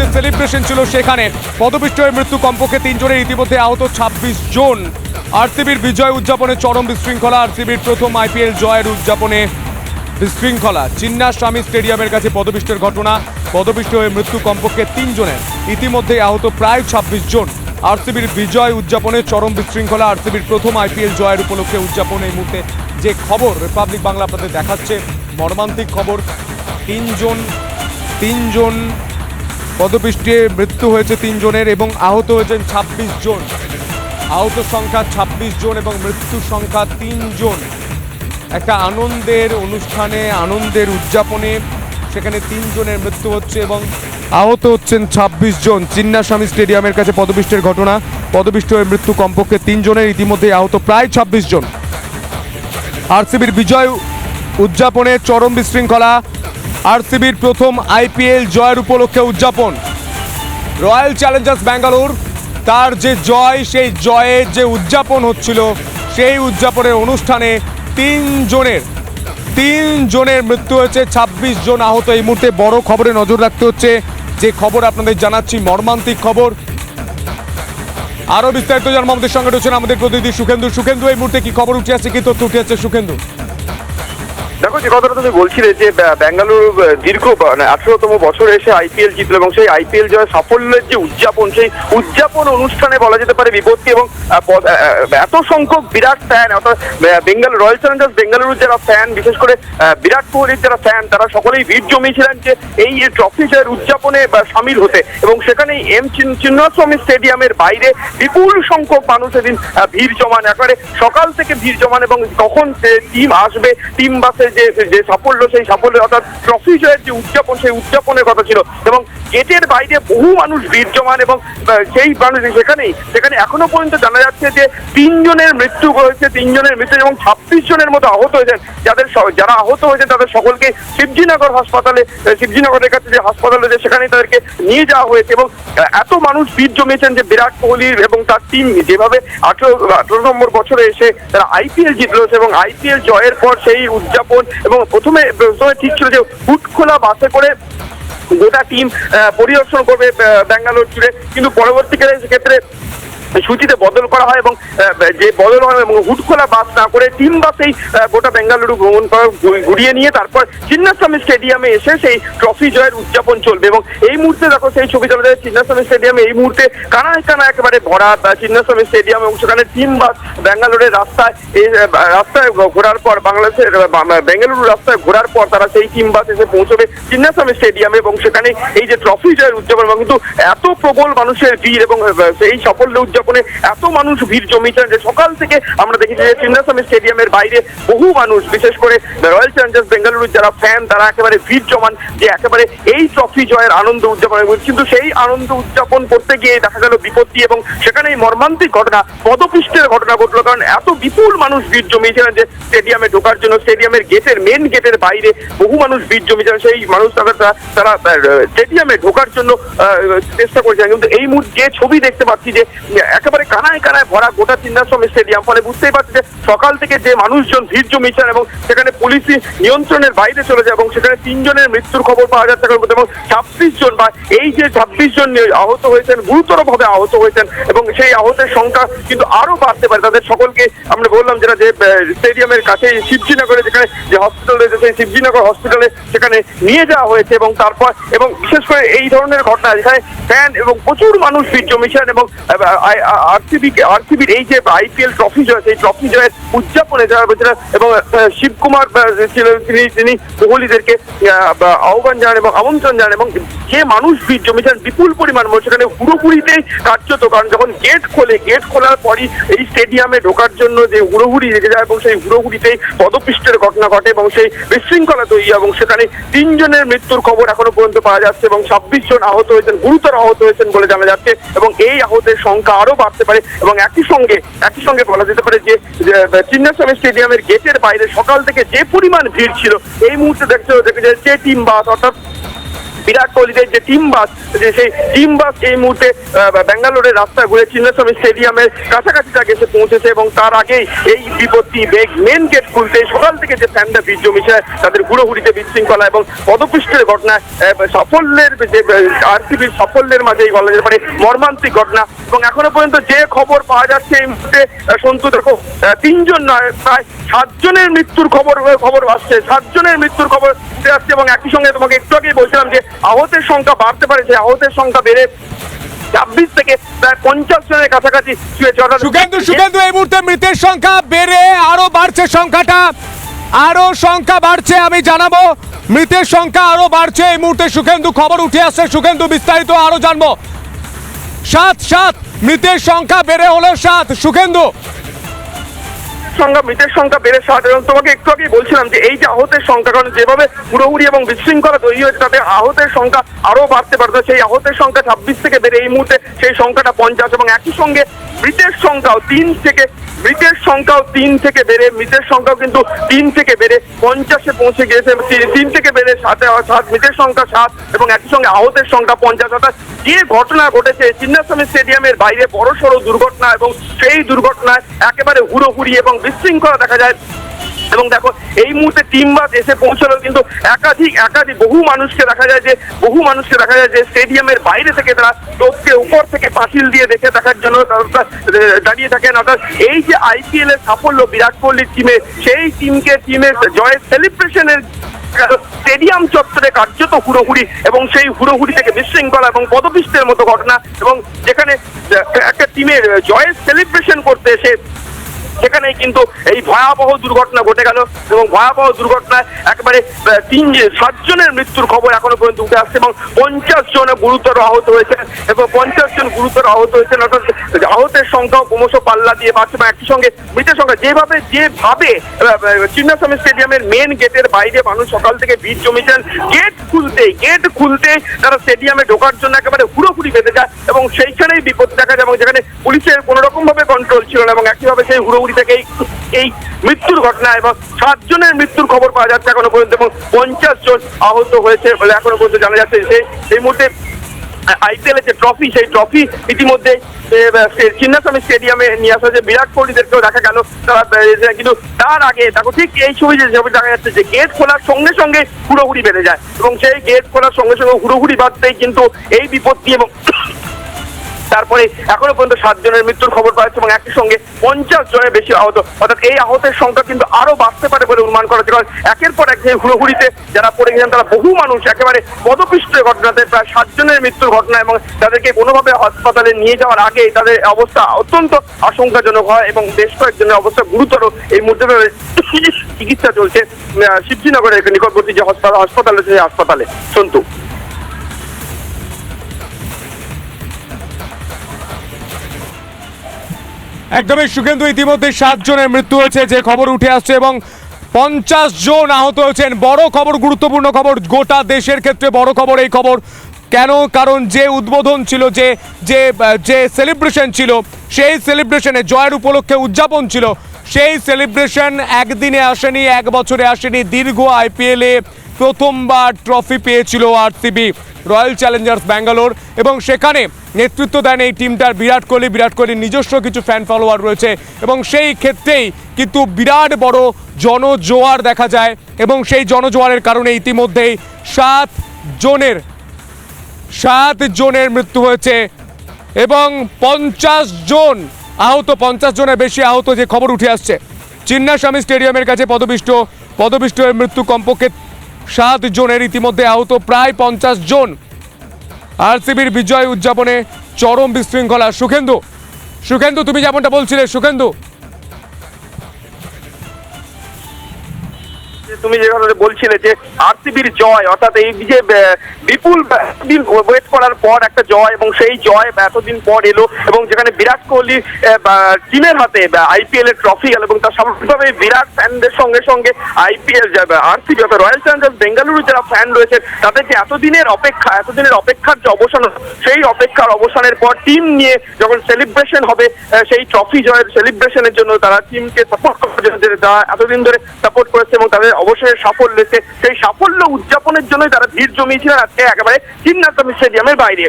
যে সেলিব্রেশন ছিল সেখানে পদপিষ্ট হয়ে মৃত্যু কমপক্ষে তিনজনের ইতিমধ্যে আহত ছাব্বিশ জন। আরসিবির বিজয় উদযাপনে চরম বিশৃঙ্খলা, আরসিবির প্রথম আইপিএল জয়ের উদযাপনে বিশৃঙ্খলা। চিন্না স্বামী স্টেডিয়ামের কাছে পদপিষ্টের ঘটনা, পদপিষ্ট হয়ে মৃত্যু কমপক্ষে তিনজনের। ইতিমধ্যে আহত প্রায় ছাব্বিশ জন। আরসিবির বিজয় উদযাপনে চরম বিশৃঙ্খলা, আরসিবির প্রথম আইপিএল জয়ের উপলক্ষে উদযাপন এই মুহূর্তে। যে খবর রিপাবলিক বাংলা আপনাদের দেখাচ্ছে, মর্মান্তিক খবর, তিনজন তিনজন পদপিষ্টে মৃত্যু হয়েছে তিনজনের এবং আহত হয়েছেন ছাব্বিশ জন। আহত সংখ্যা ছাব্বিশ জন এবং মৃত্যুর সংখ্যা তিনজন। একটা আনন্দের অনুষ্ঠানে, আনন্দের উদযাপনে সেখানে তিনজনের মৃত্যু হচ্ছে এবং আহত হচ্ছেন ছাব্বিশ জন। চিন্নাস্বামী স্টেডিয়ামের কাছে পদপিষ্টের ঘটনা। পদপিষ্ট হয়ে মৃত্যু কমপক্ষে তিনজনের। ইতিমধ্যে আহত প্রায় ছাব্বিশ জন। আরসিবির বিজয় উদযাপনে চরম বিশৃঙ্খলা। আরসিবির প্রথম আইপিএল জয়ের উপলক্ষে উদযাপন। রয়্যাল চ্যালেঞ্জার্স ব্যাঙ্গালোর, তার যে জয়, সেই জয়ের যে উদযাপন হচ্ছিল, সেই উদযাপনের অনুষ্ঠানে তিন জনের তিন জনের মৃত্যু হয়েছে, ছাব্বিশ জন আহত। এই মুহূর্তে বড় খবরে নজর রাখতে হচ্ছে, যে খবর আপনাদের জানাচ্ছি, মর্মান্তিক খবর। আরও বিস্তারিত জানব আমাদের সঙ্গে রয়েছেন আমাদের প্রতিনিধি সুখেন্দু। সুখেন্দু, এই মুহূর্তে কি খবর? উঠে আছে কি তথ্য উঠে আছে সুখেন্দু? দেখো যে কথাটা তুমি বলছিলে যে আহ, দীর্ঘ মানে আঠারোতম বছরে এসে আইপিএল জিতলো এবং সেই আইপিএল জয় সাফল্যের যে উদযাপন সেই উদযাপন অনুষ্ঠানে বলা যেতে পারে বিপত্তি এবং এত সংখ্যক বিরাট ফ্যান অর্থাৎ বেঙ্গাল রয়্যাল চ্যালেঞ্জার্স বেঙ্গালুরুর যারা ফ্যান বিশেষ করে বিরাট কোহলির যারা ফ্যান তারা সকলেই ভিড় জমিয়েছিলেন যে এই ট্রফি জয়ের উদযাপনে সামিল হতে এবং সেখানে এম চিন- চিন্নাস্বামী স্টেডিয়ামের বাইরে বিপুল সংখ্যক মানুষ এদিন ভিড় জমান। একেবারে সকাল থেকে ভিড় জমান এবং কখন টিম আসবে টিম বাসে যে যে সাফল্য, সেই সাফল্য, অর্থাৎ ট্রফি জয়ের যে উদযাপন, সেই উদযাপনের কথা ছিল। এবং গেটের বাইরে বহু মানুষ ভিড় এবং সেই মানুষ সেখানেই, সেখানে এখনও পর্যন্ত জানা যাচ্ছে যে তিনজনের মৃত্যু হয়েছে, তিনজনের মৃত্যু এবং ছাব্বিশ জনের মতো আহত হয়েছেন। যাদের যারা আহত হয়েছেন, তাদের সকলকে শিবজিনগর হাসপাতালে শিবজিনগরের কাছে যে হাসপাতাল রয়েছে সেখানে তাদেরকে নিয়ে যাওয়া হয়েছে এবং এত মানুষ ভিড় জমিয়েছেন যে বিরাট কোহলি এবং তার টিম যেভাবে আঠেরো আঠেরো নম্বর বছরে এসে তারা আইপিএল জিতলো এবং আইপিএল জয়ের পর সেই উদযাপন এবং প্রথমে প্রথমে ঠিক ছিল যে হুট খোলা বাসে করে গোটা টিম পরিদর্শন করবে ব্যাঙ্গালোর জুড়ে। কিন্তু পরবর্তীকালে সেক্ষেত্রে সূচিতে বদল করা হয় এবং যে বদল হয় এবং হুটখোলা বাস না করে টিম বাসেই গোটা বেঙ্গালুরু ভ্রমণ করা ঘুরিয়ে নিয়ে তারপর চিন্নাস্বামী স্টেডিয়ামে এসে সেই ট্রফি জয়ের উদযাপন চলবে এবং এই মুহূর্তে দেখো সেই ছবি তোলা যায় চিন্নাস্বামী স্টেডিয়ামে, এই মুহূর্তে কানায় কানা একেবারে ভরা চিন্নাস্বামী স্টেডিয়াম এবং সেখানে টিম বাস ব্যাঙ্গালোরের রাস্তায় এই রাস্তায় ঘোরার পর বাংলাদেশের বেঙ্গালুরু রাস্তায় ঘোরার পর তারা সেই টিম বাস এসে পৌঁছবে চিন্নাস্বামী স্টেডিয়ামে এবং সেখানে এই যে ট্রফি জয়ের উদযাপন এবং কিন্তু এত প্রবল মানুষের ভিড় এবং সেই সাফল্য উদযাপনে এত মানুষ ভিড় জমিয়েছেন যে সকাল থেকে আমরা দেখেছি যে চিন্নাস্বামী স্টেডিয়ামের বাইরে বহু মানুষ, বিশেষ করে রয়্যাল চ্যালেঞ্জার্স বেঙ্গালুরুর যারা ফ্যান তারা একেবারে ভিড় জমান যে একেবারে এই ট্রফি জয়ের আনন্দ উদযাপন কিন্তু সেই আনন্দ উদযাপন করতে গিয়ে দেখা গেল বিপত্তি এবং সেখানে এই মর্মান্তিক ঘটনা, পদপিষ্টের ঘটনা ঘটলো। কারণ এত বিপুল মানুষ ভিড় জমিয়েছিলেন যে স্টেডিয়ামে ঢোকার জন্য স্টেডিয়ামের গেটের মেন গেটের বাইরে বহু মানুষ ভিড় জমিয়েছিলেন। সেই মানুষ তারা, তারা- স্টেডিয়ামে ঢোকার জন্য চেষ্টা করেছিলেন। কিন্তু এই মুহূর্তে যে ছবি দেখতে পাচ্ছি যে একেবারে কানায় কানায় ভরা গোটা চিন্নাস্বামী স্টেডিয়াম। ফলে বুঝতেই পারছি যে সকাল থেকে যে মানুষজন ভিড় জমিয়েছেন এবং সেখানে পুলিশি নিয়ন্ত্রণের বাইরে চলে যায় এবং সেখানে তিনজনের মৃত্যুর খবর পাওয়া যাচ্ছে এবং ছাব্বিশ জন বা এই যে ছাব্বিশ জন আহত হয়েছেন, গুরুতরভাবে আহত হয়েছেন এবং সেই আহতের সংখ্যা কিন্তু আরও বাড়তে পারে। তাদের সকলকে আমরা বললাম যেটা যে স্টেডিয়ামের কাছে শিবজিনগরে যেখানে যে হসপিটাল রয়েছে, সেই শিবজিনগর হসপিটালে সেখানে নিয়ে যাওয়া হয়েছে এবং তারপর এবং বিশেষ করে এই ধরনের ঘটনা, যেখানে ফ্যান এবং প্রচুর মানুষ ভিড় জমিয়েছেন এবং আরসিবি আরসিবির এই যে আইপিএল ট্রফি জয়, সেই ট্রফি জয়ের উদযাপনে যারা বলছিলেন এবং শিবকুমার তিনি তিনি কোহলিদেরকে আহ্বান জানান এবং আমন্ত্রণ জানান এবং যে মানুষ ভিড় জমিয়েছেন বিপুল পরিমাণ মানুষ সেখানে হুড়োহুড়িতেই কার্যত। কারণ যখন গেট খোলে, গেট খোলার পরই এই স্টেডিয়ামে ঢোকার জন্য যে হুড়োহুড়ি লেগে যায় এবং সেই হুড়োহুড়িতেই পদপিষ্টের ঘটনা ঘটে এবং সেই বিশৃঙ্খলা তৈরি এবং সেখানে তিনজনের মৃত্যুর খবর এখনও পর্যন্ত পাওয়া যাচ্ছে এবং ছাব্বিশ জন আহত হয়েছেন, গুরুতর আহত হয়েছেন বলে জানা যাচ্ছে এবং এই আহতের সংখ্যা আরও বাড়তে পারে এবং একই সঙ্গে একই সঙ্গে বলা যেতে পারে যে যে, চিন্নাস্বামী স্টেডিয়ামের গেটের বাইরে সকাল থেকে যে পরিমাণ ভিড় ছিল এই মুহূর্তে দেখতে দেখে যে টিম বাস অর্থাৎ বিরাট কোহলিদের যে টিম বাস যে সেই টিম বাস এই মুহূর্তে ব্যাঙ্গালোরের রাস্তায় ঘুরে চিন্নাস্বামী স্টেডিয়ামের কাছাকাছি তাকে এসে পৌঁছেছে এবং তার আগেই এই বিপত্তি বেগ মেন গেট খুলতে সকাল থেকে যে ফ্যানটা বীজ জমিছে তাদের হুড়োহুড়িতে বিশৃঙ্খলা এবং পদপৃষ্ঠের ঘটনা সাফল্যের যে আরসিবির সাফল্যের মাঝে এই বলা যেতে পারে মর্মান্তিক ঘটনা। এবং এখনও পর্যন্ত যে খবর পাওয়া যাচ্ছে এই মুহূর্তে সন্তু, দেখো তিনজন নয়, প্রায় সাতজনের মৃত্যুর খবর খবর আসছে, সাতজনের মৃত্যুর খবর আসছে এবং একই সঙ্গে তোমাকে একটু আগেই বলছিলাম যে আহতের সংখ্যা বাড়তে পারে, সেই আহতের সংখ্যা বেড়ে ছাব্বিশ থেকে প্রায় পঞ্চাশ জনের কাছাকাছি এই মুহূর্তে মৃতের সংখ্যা বেড়ে আরও বাড়ছে সংখ্যাটা। আরও সংখ্যা বাড়ছে, আমি জানাব। মৃতের সংখ্যা আরও বাড়ছে, এই মুহূর্তে সুখেন্দু খবর উঠে আসছে সুখেন্দু বিস্তারিত আরও জানব। সাত সাত, মৃতের সংখ্যা বেড়ে হলো সাত। সুখেন্দু সংখ্যা, মৃতের সংখ্যা বেড়ে ষাট এবং তোমাকে একটু আগেই বলছিলাম যে এই যে আহতের সংখ্যা, কারণ যেভাবে হুড়োহুড়ি এবং বিশৃঙ্খলা তৈরি হয়েছে, তাতে আহতের সংখ্যা আরও বাড়তে পারতো সেই আহতের সংখ্যা ছাব্বিশ থেকে বেড়ে এই মুহূর্তে সেই সংখ্যাটা পঞ্চাশ এবং একই সঙ্গে মৃতের সংখ্যাও তিন থেকে, মৃতের সংখ্যাও তিন থেকে বেড়ে, মৃতের সংখ্যাও কিন্তু তিন থেকে বেড়ে পঞ্চাশে পৌঁছে গিয়েছে। তিন থেকে বেড়ে সাথে সাত, মৃতের সংখ্যা সাত এবং একই সঙ্গে আহতের সংখ্যা পঞ্চাশ। অর্থাৎ যে ঘটনা ঘটেছে, চিন্নাস্বামী স্টেডিয়ামের বাইরে বড় সড়ো দুর্ঘটনা এবং সেই দুর্ঘটনায় একেবারে হুড়োহুড়ি এবং বিশৃঙ্খলা দেখা যায়। এবং দেখো, এই মুহূর্তে টিম বাস এসে পৌঁছালো কিন্তু একাধিক একাধিক বহু মানুষকে দেখা যায় যে, বহু মানুষকে দেখা যায় যে স্টেডিয়ামের বাইরে থেকে তারা টোপকে উপর থেকে পাঁচিল দিয়ে দেখে দেখার জন্য দাঁড়িয়ে থাকেন। অর্থাৎ এই যে আইপিএল এর সাফল্য বিরাট কোহলির টিমে সেই টিমকে টিমের জয়ের সেলিব্রেশনের স্টেডিয়াম চত্বরে কার্যত হুড়োহুড়ি এবং সেই হুড়োহুড়ি থেকে বিশৃঙ্খলা এবং পদপিষ্টের মতো ঘটনা এবং যেখানে একটা টিমের জয়ের সেলিব্রেশন করতে এসে সেখানেই কিন্তু এই ভয়াবহ দুর্ঘটনা ঘটে গেল এবং ভয়াবহ দুর্ঘটনায় একেবারে তিন সাতজনের মৃত্যুর খবর এখনও পর্যন্ত উঠে আসছে এবং পঞ্চাশ জন গুরুতর আহত হয়েছে এবং পঞ্চাশ জন গুরুতর আহত হয়েছেন, অর্থাৎ আহতের সংখ্যাও ক্রমশ পাল্লা দিয়ে বাড়ছে এবং একই সঙ্গে মৃতের সংখ্যা যেভাবে যেভাবে চিন্নাস্বামী স্টেডিয়ামের মেন গেটের বাইরে মানুষ সকাল থেকে ভিড় জমেছেন গেট খুলতেই গেট খুলতেই তারা স্টেডিয়ামে ঢোকার জন্য একেবারে হুড়োহুড়ি বেঁধে যায় এবং সেইখানেই বিপদ দেখা যায় এবং যেখানে পুলিশের কোনো রকম ভাবে কন্ট্রোল ছিল না এবং একইভাবে সেই হুড়োহুড়ি থেকে এই- এই মৃত্যুর ঘটনা এবং সাতজনের মৃত্যুর খবর পাওয়া যাচ্ছে এখনও পর্যন্ত এবং পঞ্চাশ জন আহত হয়েছে বলে এখনও পর্যন্ত জানা যাচ্ছে। যে এই মুহূর্তে আইপিএল যে ট্রফি, সেই ট্রফি ইতিমধ্যে চিন্নাস্বামী স্টেডিয়ামে নিয়ে আসা যে বিরাট কোহলিদেরকেও দেখা গেল, তারা কিন্তু তার আগে, দেখো ঠিক এই ছবি যে ছবি দেখা যাচ্ছে যে গেট খোলার সঙ্গে সঙ্গে হুড়োহুড়ি বেড়ে যায় এবং সেই গেট খোলার সঙ্গে সঙ্গে হুড়োহুড়ি বাড়তেই কিন্তু এই বিপত্তি এবং তারপরে এখনও পর্যন্ত সাত জনের মৃত্যুর খবর পাওয়া যাচ্ছে এবং একই সঙ্গে পঞ্চাশ জনের বেশি আহত। অর্থাৎ এই আহতের সংখ্যা কিন্তু আরও বাড়তে পারে বলে অনুমান করা হচ্ছে কারণ একের পর এক হুড়োহুড়িতে যারা পড়ে গেছেন, তারা বহু মানুষ, একেবারে পদপিষ্টের ঘটনাতে প্রায় সাত জনের মৃত্যুর ঘটনা এবং তাদেরকে কোনোভাবে হাসপাতালে নিয়ে যাওয়ার আগে তাদের অবস্থা অত্যন্ত আশঙ্কাজনক হয় এবং বেশ কয়েকজনের অবস্থা গুরুতর। এই মুহূর্তে চিকিৎসা চলছে শিবজিনগরের নিকটবর্তী যে হাসপাতাল হাসপাতাল আছে সেই হাসপাতালে। সন্তু। একদমই সুখেন্দু ইতিমধ্যে সাত জনের মৃত্যু হয়েছে, যে খবর উঠে আসছে এবং পঞ্চাশ জন আহত হয়েছেন। বড় খবর, গুরুত্বপূর্ণ খবর, গোটা দেশের ক্ষেত্রে বড় খবর এই খবর। কেন? কারণ যে উদ্বোধন ছিল, যে যে যে সেলিব্রেশন ছিল, সেই সেলিব্রেশনে জয়ের উপলক্ষে উদযাপন ছিল। সেই সেলিব্রেশন একদিনে আসেনি, এক বছরে আসেনি, দীর্ঘ আইপিএলে প্রথমবার ট্রফি পেয়েছিল আরসিবি রয়্যাল চ্যালেঞ্জার্স ব্যাঙ্গালোর এবং সেখানে নেতৃত্ব দেন এই টিমটার বিরাট কোহলি। বিরাট কোহলির নিজস্ব কিছু ফ্যান ফলোয়ার রয়েছে এবং সেই ক্ষেত্রেই কিন্তু বিরাট বড় জনজোয়ার দেখা যায় এবং সেই জনজোয়ারের কারণে ইতিমধ্যেই সাত জনের সাত জনের মৃত্যু হয়েছে এবং পঞ্চাশ জন আহত, পঞ্চাশ জনের বেশি আহত যে খবর উঠে আসছে। চিন্নাস্বামী স্টেডিয়ামের কাছে পদবিষ্ট পদবিষ্টের মৃত্যু কমপক্ষে সাত জনের ইতিমধ্যে আহত, প্রায় পঞ্চাশ জন। আরসিবির বিজয় উদযাপনে চরম বিশৃঙ্খলা। সুখেন্দু সুখেন্দু, তুমি যেমনটা বলছিলে, সুখেন্দু তুমি যে বলছিলে যে আরসিবির জয়, অর্থাৎ এই যে বিপুল ওয়েট করার পর একটা জয় এবং সেই জয় এতদিন পর এলো এবং যেখানে বিরাট কোহলি টিমের হাতে আইপিএল এর ট্রফি গেল এবং তার স্বাভাবিকভাবে বিরাট ফ্যানদের সঙ্গে সঙ্গে আইপিএল আরসিবি অর্থাৎ রয়্যাল চ্যালেঞ্জার্স বেঙ্গালুরু যারা ফ্যান রয়েছে তাদের যে এতদিনের অপেক্ষা, এতদিনের অপেক্ষার যে অবসান, সেই অপেক্ষার অবসানের পর টিম নিয়ে যখন সেলিব্রেশন হবে সেই ট্রফি জয়ের সেলিব্রেশনের জন্য তারা টিমকে সাপোর্ট করার জন্য যে তারা এতদিন ধরে সাপোর্ট করেছে এবং তাদের অবসরের সাফল্য সেই সাফল্য উদযাপনের জন্যই তারা ভিড় জমিয়েছিলেন আজকে একেবারে চিন্নাস্বামী স্টেডিয়ামের বাইরে।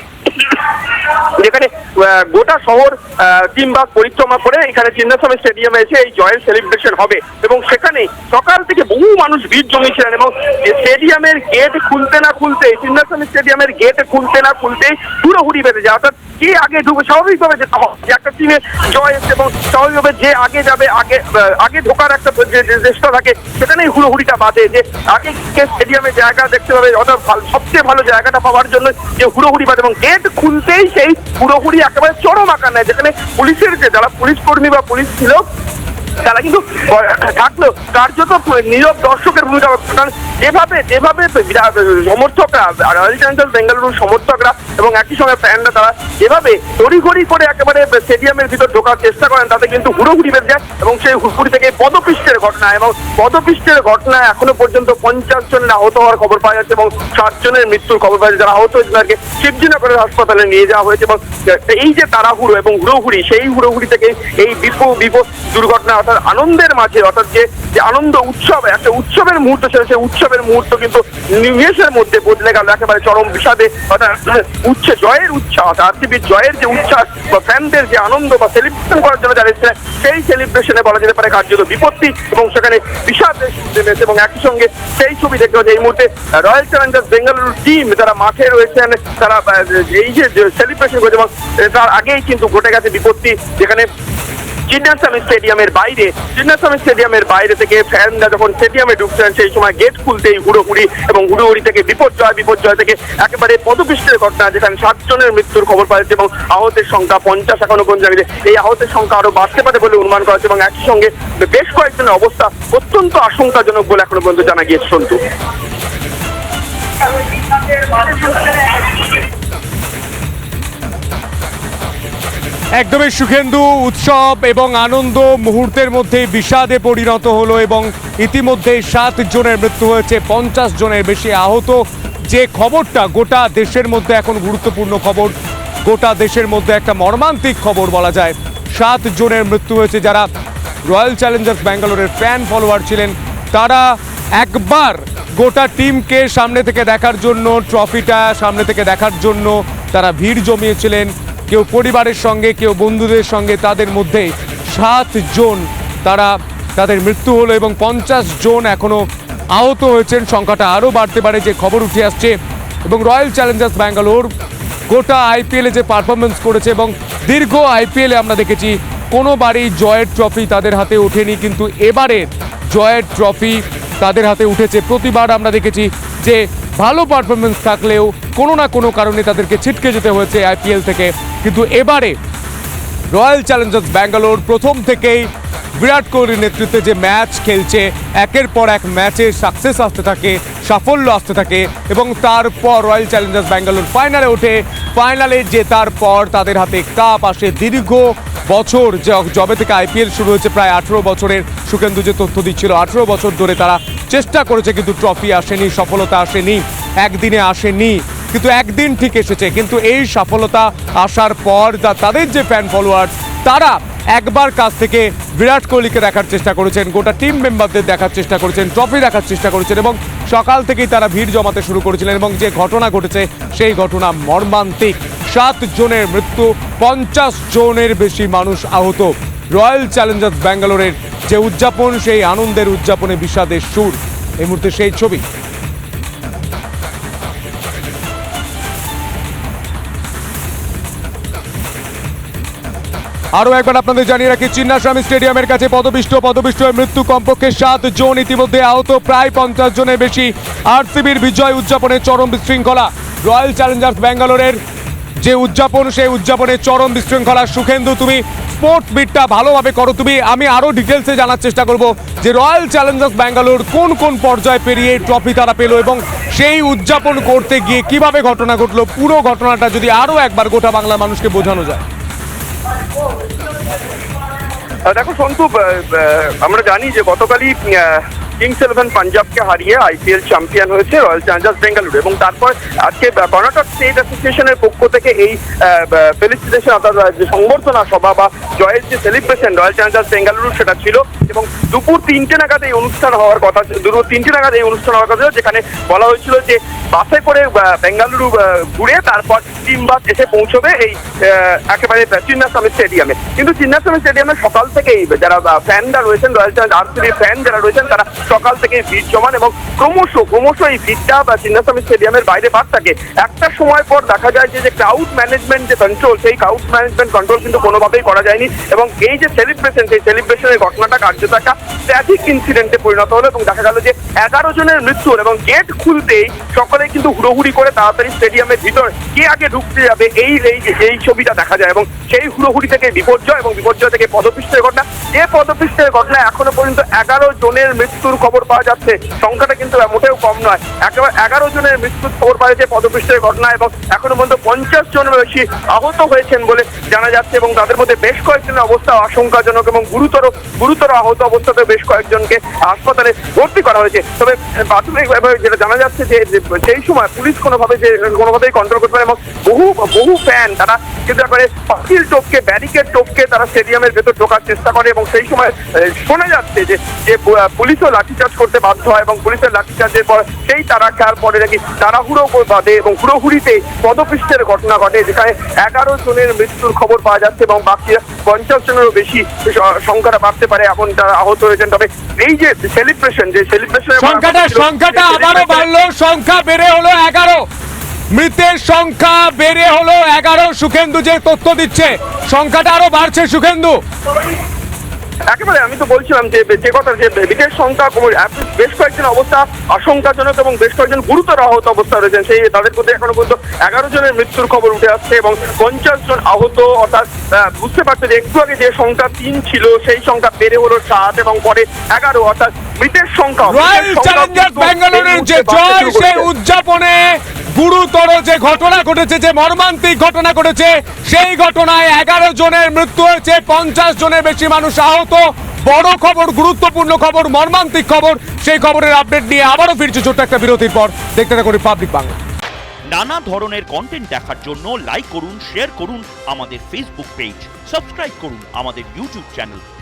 যেখানে গোটা শহর তিনবার পরিক্রমা করে এখানে চিন্নাস্বামী স্টেডিয়ামে এসে এই জয়ের সেলিব্রেশন হবে। এবং সেখানে সকাল থেকে বহু মানুষ ভিড় জমিয়েছিলেন এবং স্টেডিয়ামের গেট খুলতে না খুলতে চিন্নাস্বামী স্টেডিয়ামের গেট খুলতে না খুলতেই হুড়োহুড়ি বেঁধে যায় অর্থাৎ কে আগে ঢুকবে? স্বাভাবিকভাবে যেতে হবে। একটা টিমে জয় এসছে এবং স্বাভাবিকভাবে যে আগে যাবে, আগে আগে ঢোকার একটা চেষ্টা থাকে, সেখানেই হুড়োহুড়িটা বাঁধে যে আগে স্টেডিয়ামে জায়গা দেখতে পাবে, অর্থাৎ সবচেয়ে ভালো জায়গাটা পাওয়ার জন্য যে হুড়োহুড়ি বাঁধে এবং গেট খুলতেই সেই হুড়োহুড়ি একেবারে চরম আকার নেয়, যেখানে পুলিশের যে, যারা পুলিশ কর্মী বা পুলিশ ছিল তারা কিন্তু আহ, থাকল। কার্যত নীরব দর্শকের ভূমিকা কারণ যেভাবে যেভাবে সমর্থকরা রয়্যাল চ্যালেঞ্জার্স বেঙ্গালুরুর সমর্থকরা এবং একই সঙ্গে ফ্যানরা তারা যেভাবে তড়িঘড়ি করে একেবারে স্টেডিয়ামের ভিতর ঢোকার চেষ্টা করেন তাতে কিন্তু হুড়োহুড়ি বেঁধে যায় এবং সেই হুড়হুড়ি থেকে পদপৃষ্ঠের ঘটনা এবং পদপৃষ্ঠের ঘটনায় এখনও পর্যন্ত পঞ্চাশ জনের আহত হওয়ার খবর পাওয়া যাচ্ছে এবং ষাট জনের মৃত্যুর খবর পাওয়া যাচ্ছে। যারা আহত হয়েছে তাদেরকে শিবজিনগরের হাসপাতালে নিয়ে যাওয়া হয়েছে এবং এই যে তাড়াহুড়ো এবং হুড়োহুড়ি সেই হুড়োহুড়ি থেকে এই বিপ বিপদ দুর্ঘটনা অর্থাৎ আনন্দের মাঝে, অর্থাৎ যে যে আনন্দ উৎসব, একটা উৎসবের মুহূর্ত ছিল সেই উৎসবের মুহূর্ত কিন্তু নিমেষের মধ্যে বদলে গেল, একেবারে চরম বিষাদে, অর্থাৎ উচ্ছে জয়ের উচ্ছ্বাস আরসিবির জয়ের যে উচ্ছ্বাস বা ফ্যানদের যে আনন্দ বা সেলিব্রেশন করার জন্য যারা এসেছে সেই সেলিব্রেশনে বলা যেতে পারে কার্যত বিপত্তি এবং সেখানে বিষাদ নেমেছে এবং একই সঙ্গে সেই ছবি দেখতে পাচ্ছি। এই মুহূর্তে রয়্যাল চ্যালেঞ্জার্স বেঙ্গালুরু টিম যারা মাঠে রয়েছেন, তারা এই যে সেলিব্রেশন করেছে এবং তার আগেই কিন্তু ঘটে গেছে বিপত্তি, যেখানে চিন্নাস্বামী স্টেডিয়ামের বাইরে চিন্নাস্বামী স্টেডিয়ামের বাইরে থেকে ফ্যানরা যখন স্টেডিয়ামে ঢুকছেন, সেই সময় গেট খুলতেই হুড়োহুড়ি এবং হুড়োহুড়ি থেকে, বিপর্যয় বিপর্যয় থেকে একেবারে পদপৃষ্ঠের ঘটনা, যেখানে সাতজনের মৃত্যুর খবর পাওয়া যাচ্ছে এবং আহতের সংখ্যা পঞ্চাশ এখনও জায়গায় এই আহতের সংখ্যা আরও বাড়তে পারে বলে অনুমান করা হচ্ছে এবং একই সঙ্গে বেশ কয়েকজনের অবস্থা অত্যন্ত আশঙ্কাজনক বলে এখনও পর্যন্ত জানা গিয়েছে সন্তু। একদমই সুখেন্দু উৎসব এবং আনন্দ মুহূর্তের মধ্যে বিষাদে পরিণত হলো এবং ইতিমধ্যে সাত জনের মৃত্যু হয়েছে, পঞ্চাশ জনের বেশি আহত। যে খবরটা গোটা দেশের মধ্যে এখন গুরুত্বপূর্ণ খবর, গোটা দেশের মধ্যে একটা মর্মান্তিক খবর বলা যায়। সাত জনের মৃত্যু হয়েছে যারা রয়্যাল চ্যালেঞ্জার্স ব্যাঙ্গালোরের ফ্যান ফলোয়ার ছিলেন, তারা একবার গোটা টিমকে সামনে থেকে দেখার জন্য, ট্রফিটা সামনে থেকে দেখার জন্য তারা ভিড় জমিয়েছিলেন। কেউ পরিবারের সঙ্গে, কেউ বন্ধুদের সঙ্গে, তাদের মধ্যে সাত জন তারা, তাদের মৃত্যু হলো এবং পঞ্চাশ জন এখনও আহত হয়েছেন। সংখ্যাটা আরও বাড়তে পারে যে খবর উঠে আসছে। এবং রয়্যাল চ্যালেঞ্জার্স ব্যাঙ্গালোর গোটা আইপিএলে যে পারফরমেন্স করেছে এবং দীর্ঘ আইপিএলে আমরা দেখেছি, কোনোবারই জয়ের ট্রফি তাদের হাতে ওঠেনি। কিন্তু এবারের জয়ের ট্রফি তাদের হাতে উঠেছে। প্রতিবার আমরা দেখেছি যে ভালো পারফরমেন্স থাকলেও কোনো না কোনো কারণে তাদেরকে ছিটকে যেতে হয়েছে আইপিএল থেকে। কিন্তু এবারে রয়্যাল চ্যালেঞ্জার্স ব্যাঙ্গালোর প্রথম থেকেই বিরাট কোহলির নেতৃত্বে যে ম্যাচ খেলছে, একের পর এক ম্যাচে সাকসেস আসতে থাকে, সাফল্য আসতে থাকে এবং তারপর রয়্যাল চ্যালেঞ্জার্স ব্যাঙ্গালোর ফাইনালে ওঠে। ফাইনালে জেতার পর তাদের হাতে কাপ আসে। দীর্ঘ বছর য- যবে থেকে আইপিএল শুরু হয়েছে, প্রায় আঠেরো বছরের। সুকেন্দু যে তথ্য দিচ্ছিল, আঠেরো বছর ধরে তারা চেষ্টা করেছে, কিন্তু ট্রফি আসেনি, সফলতা আসেনি, একদিনে আসেনি, কিন্তু একদিন ঠিক এসেছে, কিন্তু এই সফলতা আসার পর যা তাদের যে ফ্যান ফলোয়ার্স তারা একবার কাছ থেকে বিরাট কোহলিকে দেখার চেষ্টা করেছেন, গোটা টিম মেম্বারদের দেখার চেষ্টা করেছেন ট্রফি দেখার চেষ্টা করেছেন এবং সকাল থেকেই তারা ভিড় জমাতে শুরু করেছিলেন এবং যে ঘটনা ঘটেছে, সেই ঘটনা মর্মান্তিক। সাত জনের মৃত্যু, পঞ্চাশ জনের বেশি মানুষ আহত। রয়্যাল চ্যালেঞ্জার্স ব্যাঙ্গালোরের যে উদযাপন, সেই আনন্দের উদযাপনে বিষাদের সুর। এই মুহূর্তে সেই ছবি। আরও একবার আপনাদের জানিয়ে রাখি, চিন্নাস্বামী স্টেডিয়ামের কাছে পদবিষ্ট পদবিষ্ট মৃত্যু কমপক্ষে সাত জন ইতিমধ্যে আহত, প্রায় পঞ্চাশ জনের বেশি আরসিবির বিজয় উদযাপনে চরম বিশৃঙ্খলা। রয়্যাল চ্যালেঞ্জার্স ব্যাঙ্গালোরের যে উদযাপন, সেই উদযাপনে চরম বিশৃঙ্খলা। সুখেন্দু, তুমি স্পোর্টস বিটটা ভালোভাবে করো। তুমি, আমি আরও ডিটেলসে জানার চেষ্টা করব যে রয়্যাল চ্যালেঞ্জার্স ব্যাঙ্গালোর কোন কোন পর্যায়ে পেরিয়ে ট্রফি তারা পেল এবং সেই উদযাপন করতে গিয়ে কীভাবে ঘটনা ঘটলো, পুরো ঘটনাটা যদি আরও একবার গোটা বাংলার মানুষকে বোঝানো যায়। দেখো সন্তু আমরা জানি যে গতকালই কিংস ইলেভেন পাঞ্জাবকে হারিয়ে আইপিএল চ্যাম্পিয়ন হয়েছে রয়্যাল চ্যালেঞ্জার্স বেঙ্গালুরু এবং তারপর আজকে কর্ণাটক স্টেট অ্যাসোসিয়েশনের পক্ষ থেকে এই ফেলিসিটেশন অর্থাৎ যে সংবর্ধনা সভা বা জয়ের যে সেলিব্রেশন রয়্যাল চ্যালেঞ্জার্স বেঙ্গালুরু সেটা ছিল এবং দুপুর তিনটে নাগাদ এই অনুষ্ঠান হওয়ার কথা দুপুর তিনটে নাগাদ এই অনুষ্ঠান হওয়ার কথা যেখানে বলা হয়েছিল যে বাসে করে বেঙ্গালুরু ঘুরে তারপর টিম বাস এসে পৌঁছবে এই একেবারে চিন্নাস্বামী স্টেডিয়ামে কিন্তু চিন্নাস্বামী স্টেডিয়ামে সকাল থেকেই যারা ফ্যানরা রয়েছেন রয়্যাল চ্যালেঞ্জ আরসিবির ফ্যান যারা রয়েছেন, তারা সকাল থেকে ভিড় জমান এবং ক্রমশ ক্রমশ এই ভিড়টা বা চিন্নাস্বামী স্টেডিয়ামের বাইরে বাদ থাকে। একটা সময় পর দেখা যায় যে ক্রাউড ম্যানেজমেন্ট যে কন্ট্রোল সেই ক্রাউড ম্যানেজমেন্ট কন্ট্রোল কিন্তু কোনোভাবেই করা যায়নি এবং এই যে সেলিব্রেশন সেই সেলিব্রেশনের ঘটনাটা কার্যত একটা ট্র্যাফিক ইনসিডেন্টে পরিণত হলো এবং দেখা গেল যে এগারো জনের মৃত্যু হলো এবং গেট খুলতেই সকলে কিন্তু হুড়োহুড়ি করে তাড়াতাড়ি স্টেডিয়ামের ভিতর কে আগে ঢুকতে যাবে, এই এই এই ছবিটা দেখা যায় এবং সেই হুড়োহুড়ি থেকে বিপর্যয় এবং বিপর্যয় থেকে পদপিষ্টের ঘটনা। যে পদপিষ্টের ঘটনা এখনও পর্যন্ত এগারো জনের মৃত্যুর খবর পাওয়া যাচ্ছে। সংখ্যাটা কিন্তু মোটেও কম নয়। একেবারে এগারো জনের মৃত্যুর খবর পাওয়া যাচ্ছে পদপৃষ্ঠের ঘটনা এবং এখনও পর্যন্ত পঞ্চাশ জনের বেশি আহত হয়েছেন বলে জানা যাচ্ছে এবং তাদের মধ্যে বেশ কয়েকজনের অবস্থা আশঙ্কাজনক এবং গুরুতর গুরুতর আহত অবস্থাতে বেশ কয়েকজনকে হাসপাতালে ভর্তি করা হয়েছে। তবে প্রাথমিকভাবে যেটা জানা যাচ্ছে যে সেই সময় পুলিশ কোনোভাবে যে, কোনোভাবেই কন্ট্রোল করতে পারে এবং বহু বহু ফ্যান তারা কিন্তু করে পাঁচিল টপকে ব্যারিকেড টপকে তারা স্টেডিয়ামের ভেতর ঢোকার চেষ্টা করে এবং সেই সময় শোনা যাচ্ছে যে পুলিশও লাঠিচার্জ করতে বাধ্য হয় এবং পুলিশের লাঠিচার্জের পর সেই তারা খেয়াল পরে নাকি তাড়াহুড়ো বাঁধে এবং হুড়োহুড়িতে পদপৃষ্ঠের ঘটনা ঘটে যেখানে এগারো জনের মৃত্যুর খবর পাওয়া যাচ্ছে এবং বাকি পঞ্চাশ জনেরও বেশি সংখ্যাটা বাড়তে পারে এখন তারা আহত হয়েছেন। তবে এই যে সেলিব্রেশন যে সেলিব্রেশন সংখ্যাটা সংখ্যাটা আবারও বাড়লো সংখ্যা বেড়ে হলো এগারো। মৃতের সংখ্যা বেড়ে হলো এগারো। সুখেন্দু যে তথ্য দিচ্ছে সংখ্যাটা আরও বাড়ছে সুখেন্দু। একেবারে আমি তো বলছিলাম যে যে কথা যে বিশেষ সংখ্যা বেশ কয়েকজন অবস্থা আশঙ্কাজনক এবং বেশ কয়েকজন গুরুতর আহত অবস্থা রয়েছেন। সেই তাদের মধ্যে এখনও পর্যন্ত এগারো জনের মৃত্যুর খবর উঠে আসছে এবং পঞ্চাশ জন আহত, অর্থাৎ বুঝতে পারছে যে একটু আগে যে সংখ্যা তিন ছিল, সেই সংখ্যা বেড়ে হলো সাত এবং পরে এগারো, অর্থাৎ মৃতের সংখ্যা রয়্যাল চ্যালেঞ্জার্স ব্যাঙ্গালোরের যে জয় সেই। উদযাপনে গুরুতর যে ঘটনা ঘটেছে যে মর্মান্তিক ঘটনা ঘটেছে সেই ঘটনায় এগারো জনের মৃত্যু হয়েছে পঞ্চাশ জনের বেশি মানুষ আহত। বড় খবর গুরুত্বপূর্ণ খবর মর্মান্তিক খবর সেই খবরের আপডেট নিয়ে আবারও ফিরছে ছোট্ট একটা বিরতির পর। দেখতে থাকুন পাবলিক বাংলা নানা ধরনের কন্টেন্ট দেখার জন্য লাইক করুন শেয়ার করুন আমাদের ফেসবুক পেজ সাবস্ক্রাইব করুন আমাদের ইউটিউব চ্যানেল